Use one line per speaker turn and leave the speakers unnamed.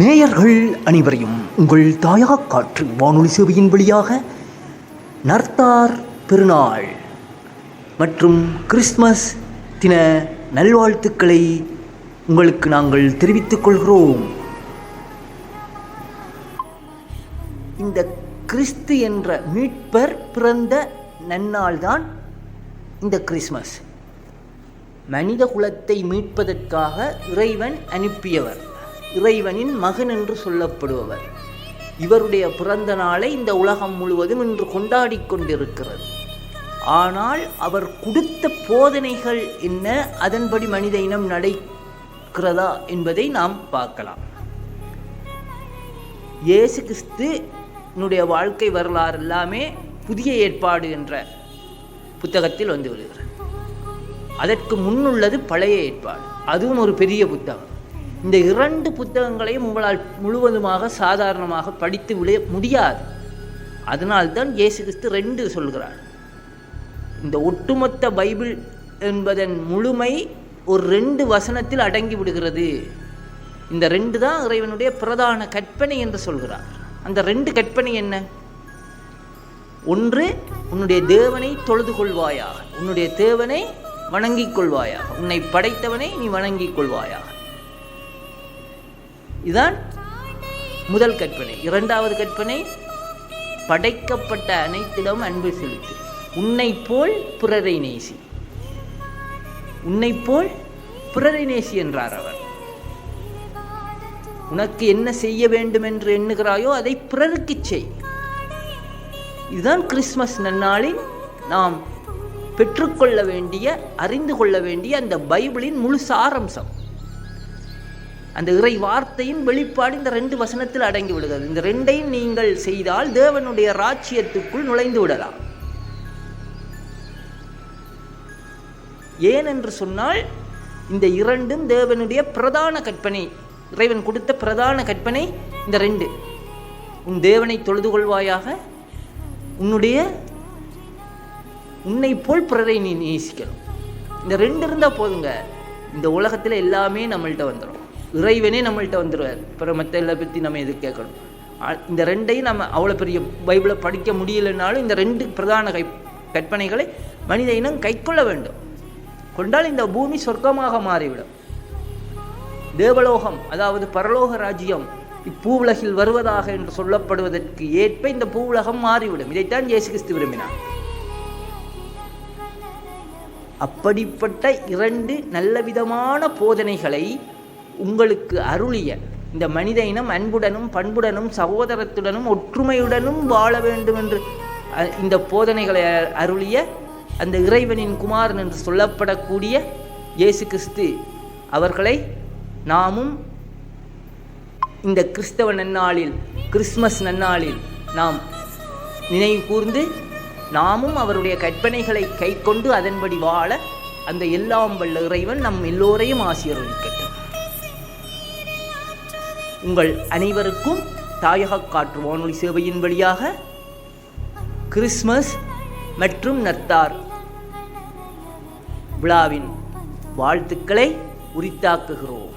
நேயர்கள் அனைவரையும் உங்கள் தாயா காற்று வானொலி சேவையின் வழியாக நர்த்தார் பெருநாள் மற்றும் கிறிஸ்மஸ் தின நல்வாழ்த்துக்களை உங்களுக்கு நாங்கள் தெரிவித்துக் கொள்கிறோம். இந்த கிறிஸ்து என்ற மீட்பர் பிறந்த நன்னாள்தான் இந்த கிறிஸ்மஸ் மனித குலத்தை மீட்பதற்காக இறைவன் அனுப்பியவர். இறைவனின் மகன் என்று சொல்லப்படுபவர். இவருடைய பிறந்த நாளை இந்த உலகம் முழுவதும் இன்று கொண்டாடி கொண்டிருக்கிறது. ஆனால் அவர் கொடுத்த போதனைகள் என்ன? அதன்படி மனித இனம் நடக்கிறதா என்பதை நாம் பார்க்கலாம். இயேசு கிறிஸ்துனுடைய வாழ்க்கை வரலாறு எல்லாமே புதிய ஏற்பாடு என்ற புத்தகத்தில் வந்து விடுகிறது அதற்கு முன்னுள்ளது பழைய ஏற்பாடு. அதுவும் ஒரு பெரிய புத்தகம். இந்த இரண்டு புத்தகங்களையும் உங்களால் முழுவதுமாக சாதாரணமாக படித்து விட முடியாது. அதனால்தான் இயேசு கிறிஸ்து ரெண்டு சொல்கிறார். இந்த ஒட்டுமொத்த பைபிள் என்பதன் முழுமை ஒரு ரெண்டு வசனத்தில் அடங்கி விடுகிறது. இந்த ரெண்டு தான் இறைவனுடைய பிரதான கற்பனை என்று சொல்கிறார். அந்த ரெண்டு கற்பனை என்ன? ஒன்று உன்னுடைய தேவனை தொழுது கொள்வாயாக. உன்னுடைய தேவனை வணங்கிக் கொள்வாயாக உன்னை படைத்தவனை நீ வணங்கிக் கொள்வாயாக இதுதான் முதல் கற்பனை. இரண்டாவது கற்பனை படைக்கப்பட்ட அனைத்திடம் அன்பு செலுத்து. உன்னை போல் பிறரை நேசி. உன்னை போல் பிறரை நேசி என்றார் அவர். உனக்கு என்ன செய்ய வேண்டும் என்று எண்ணுகிறாயோ அதை பிறருக்கு செய். இதுதான் கிறிஸ்மஸ் நன்னாளில் நாம் பெற்றுக்கொள்ள வேண்டிய அறிந்து கொள்ள வேண்டிய அந்த பைபிளின் முழு சாரம்சம். அந்த இறை வார்த்தையின் வெளிப்பாடு இந்த ரெண்டு வசனத்தில் அடங்கி விடுகிறது. இந்த ரெண்டையும் நீங்கள் செய்தால் தேவனுடைய ராஜ்யத்துக்குள் நுழைந்து விடலாம். ஏன் என்று சொன்னால் இந்த இரண்டும் தேவனுடைய பிரதான கற்பனை இறைவன் கொடுத்த பிரதான கற்பனை இந்த ரெண்டு. உன் தேவனை தொழுது கொள்வாயாக உன்னுடைய உன்னை போல் பிறரை நீ நேசிக்கணும். இந்த ரெண்டு இருந்தால் போதுங்க. இந்த உலகத்தில் எல்லாமே நம்மள்கிட்ட வந்துடும் இறைவனே நம்மள்கிட்ட வந்துடுவார் அப்புறம் மற்ற எல்லாம் பற்றி நம்ம எது கேட்கணும்? இந்த ரெண்டையும் நம்ம அவ்வளோ பெரிய பைபிளை படிக்க முடியலைனாலும் இந்த ரெண்டு பிரதான கை கற்பனைகளை மனித இனம் கைக்கொள்ள வேண்டும். கொண்டால் இந்த பூமி சொர்க்கமாக மாறிவிடும். தேவலோகம் அதாவது பரலோக ராஜ்யம் இப்பூவுலகில் வருவதாக என்று சொல்லப்படுவதற்கு ஏற்ப இந்த பூவுலகம் மாறிவிடும். இதைத்தான் இயேசு கிறிஸ்து விரும்பினார். அப்படிப்பட்ட இரண்டு நல்ல விதமான போதனைகளை உங்களுக்கு அருளிய இந்த மனித இனம் அன்புடனும் பண்புடனும் சகோதரத்துடனும் ஒற்றுமையுடனும் வாழ வேண்டும் என்று இந்த போதனைகளை அ- அருளிய அந்த இறைவனின் குமாரன் என்று சொல்லப்படக்கூடிய இயேசு கிறிஸ்து அவர்களை நாமும் இந்த கிறிஸ்தவ நன்னாளில் கிறிஸ்மஸ் நன்னாளில் நாம் நினைவு கூர்ந்து நாமும் அவருடைய கற்பனைகளை கைக்கொண்டு அதன்படி வாழ அந்த எல்லாம் வல்ல இறைவன் நம் எல்லோரையும் ஆசீர்வதிக்கட்டும். உங்கள் அனைவருக்கும் தாயக காற்று வானொலி சேவையின் வழியாக கிறிஸ்மஸ் மற்றும் நத்தார் விழாவின் வாழ்த்துக்களை உரித்தாக்குகிறோம்.